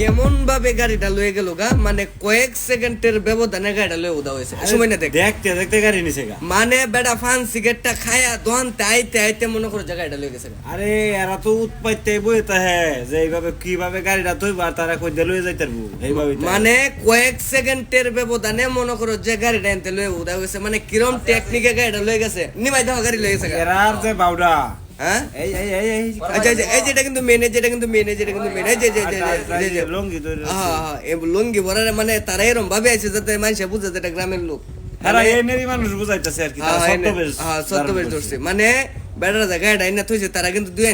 কেমন ভাবে গাড়িটা লয়ে গেল গা মানে কয়েক সেকেন্ডের ব্যবধানে গাড়িটা লয়ে উদা হয়েছে। সময় না দেখ। দেখতে দেখতে গাড়ি নিছে গা। মানে বেটা ফান সিগারেটটা খায়া দোয়ানতে আইতে আইতে মনে করো যে গাড়িটা লয়ে গেছে গা। আরে এরা তো উৎপাইতে বইতে হ্যাঁ যে এইভাবে কীভাবে গাড়িটা তুইবা তারা কই দিয়ে লয়ে যাইতে পারব? এইভাবে তো- মানে কয়েক সেকেন্ডের ব্যবধানে মনে করো যে গাড়িটা এনতে লয়ে উদা হয়েছে মানে কিরম টেকনিকে গাড়িটা লয়ে গেছে। নিমাই দেখো গাড়ি লয়ে গেছে গা। এরার যে বাউডা। হ্যাঁ? এই এই এই এই আচ্ছা আচ্ছা এই যেটা কিন্তু মেন যেটা কিন্তু মেন যেটা কিন্তু মেন যে যে যে যে- যে যে লঙ্গি হ্যাঁ হ্যাঁ এই লুঙ্গি ভরারে মানে তারা এরম ভাবে আছে যাতে মানুষ বুঝে যে গ্রামের লোক। মানুষ বুঝাইতেছে আর কি হ্যাঁ, হ্যাঁ, হ্যাঁ, ধরছে। মানে বেড়ার জায়গায় এটা না থইছে তারা কিন্তু দুই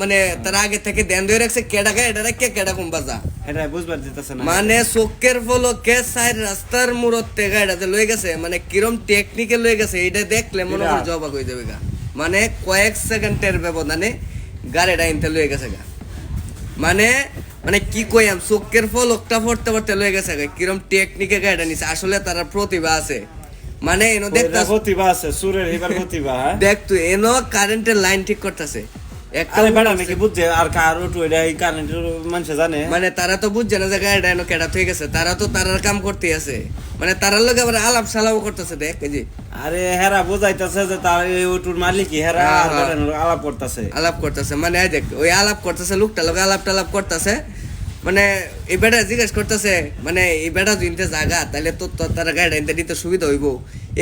মানে তারা আগে থেকে ধ্যান দিয়ে রাখছে কেডা গায়ে এটা কে কেডা কম বাজা। এটা বুঝবার দিতেছে না। মানে চোখের ফলকে সাইড রাস্তার মুরতে গাড়িটাতে লয়ে গেছে মানে কিরম টেকনিকে লয়ে গেছে এটা দেখলে মনে হয়। জবাক হয়ে যাবে গা। মানে কয়েক সেকেন্ডের ব্যবধানে গাড়িটা ইনতে লয়ে গেছে গা। মানে মানে কি কইয়াম চোখের ফলকটা পড়তে পড়তে লয়ে গেছে গা। কিরম টেকনিকে গাড়িটা নিছে আসলে তার প্রতিভা আছে। মানে এনো দেখ প্রতিভা আছে সুরের এবার প্রতিভা হ্যাঁ? দেখ তুই এনো কারেন্টের লাইন ঠিক করতেছে। আরে বেড়া নাকি বুঝছে? আর কার ওটু এটা এই কারেন্টের মানুষ জানে? মানে তারা তো বুঝছে না যে গাড়িটা এনো কেডা হয়ে গেছে। তারা তো তারার কাম করতে আছে। মানে তারার আবার আলাপ সালাপ করতেছে দেখ আরে হেরা বুঝাইতেছে যে তার এই মালিকই হেরা হ্যাঁ, হ্যাঁ। আলাপ করতেছে। আলাপ করতেছে। মানে দেখ ওই আলাপ করতেছে লোকটা লোক আলাপ টালাপ করতেছে। মানে এই বেটা জিজ্ঞেস করতেছে মানে এই বেটা যদি জাগা তাহলে তো তার গাড়িটা এনতে দিতে সুবিধা হইব।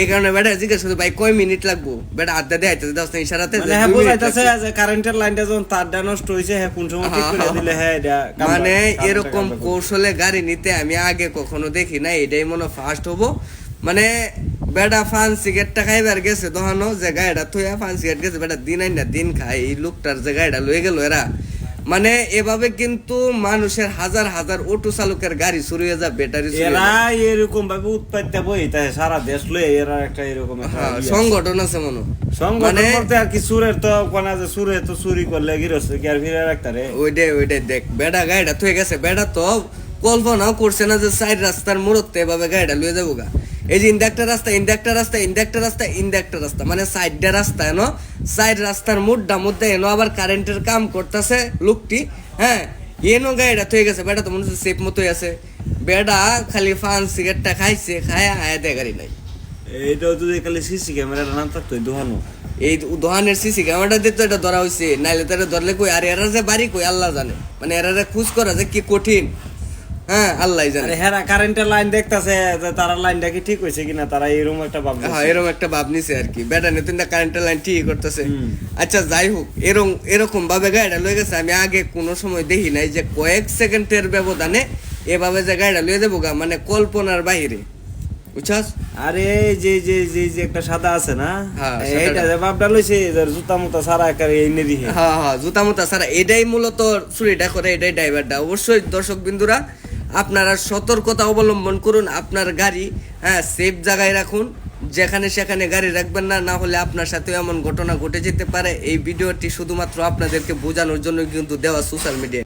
এই কারণে বেটা জিজ্ঞেস করছে ভাই কয় মিনিট লাগবো? বেটা আড্ডা দেয় আইতেছে দশ মিনিট ইশারাতে যে মানে হ্যাঁ বুঝাইতেছে। যে কারেন্টের লাইনটা যখন তারটা নষ্ট হ্যাঁ কোন সময় ঠিক করে দিলে হ্যাঁ এটা মানে এরকম কৌশলে গাড়ি নিতে আমি আগে কখনো দেখি না এটাই মনে ফার্স্ট হব। মানে বেটা ফান সিগারেটটা খাইবার গেছে দোহানো যে গাড়িটা থইয়া ফান সিগারেট গেছে বেটা দিন আইন না দিন খায় এই লোকটার যে গাড়িটা লয়ে গেল এরা। মানে এভাবে কিন্তু মানুষের হাজার হাজার অটো চালকের গাড়ি চুরি হয়ে যায় ব্যাটারি এরা এরকম ভাবে উৎপাদিত বই তাই সারা দেশ লয়ে এরা একটা এরকম হ্যাঁ, ইয়ে সংগঠন আছে মনে। সংগঠন মানে বলতে আর কি সুরের তো কোন আছে সুরে তো চুরি করলে গিরস্ত কি আর ফিরে রাখতে রে? ওইটাই ওইটাই দেখ বেটা গাড়িটা থয়ে গেছে বেটা তো কল্পনাও করছে না যে সাইড রাস্তার মুরতে এভাবে গাড়িটা লয়ে যাব গা। এই যে ইন্ডাক্টার রাস্তা ইন্ডাক্টার রাস্তা ইন্ডাক্টার রাস্তা ইন্ডাক্টার রাস্তা। মানে সাইডটা রাস্তা এনো? সাইড রাস্তার মুডটা মধ্যে এনো? আবার কারেন্টের কাম করতেছে লোকটি হ্যাঁ? এনো গাড়িটা থয়ে গেছে। বেটা তো মনে হচ্ছে সেফ মতোই আছে। বেটা খালি ফান সিগারেটটা খাইছে খায় আয়া দেয় গাড়ি নাই। এইটাও যদি খালি সিসি ক্যামেরার নাম থাকতো দোহানো। এই দোহানের সিসি ক্যামেরাটা দিয়ে তো এটা ধরা হয়েছে নাইলে তারা ধরলে কই? আর এরা যে বাড়ি কই? আল্লাহ জানে। মানে এরা খুঁজ করা যে কি কঠিন। হ্যাঁ আল্লাহ জানে। হেরা কারেন্টের লাইন দেখতাছে যে তারা লাইনটা কি ঠিক হয়েছে কিনা তারা এরকম একটা ভাবছে হ্যাঁ এরকম একটা ভাব নিছে আর কি। বেটা নতুন কারেন্টের লাইন ঠিক করতেছে। আচ্ছা যাই হোক এরকম এরকম ভাবে গাড়িটা লয়ে গেছে আমি আগে কোনো সময় দেখি নাই যে কয়েক সেকেন্ডের ব্যবধানে এভাবে যে গাড়িটা লয়ে যাব গা মানে কল্পনার বাইরে বুঝছাস? আরে যে যে যে যে একটা সাদা আছে না হ্যাঁ, এইটা যে বাপটা লইছে জুতা মুতা সারা হ্যাঁ হ্যাঁ জুতা মুতা ছাড়া। এটাই মূলত চুরিটা করে এটাই ড্রাইভারটা অবশ্যই দর্শক বিন্দুরা আপনারা সতর্কতা অবলম্বন করুন, আপনার গাড়ি হ্যাঁ সেফ জায়গায় রাখুন। যেখানে সেখানে গাড়ি রাখবেন না না হলে আপনার সাথে এমন ঘটনা ঘটে যেতে পারে। এই ভিডিওটি শুধুমাত্র আপনাদেরকে বোঝানোর জন্য কিন্তু দেওয়া সোশ্যাল মিডিয়া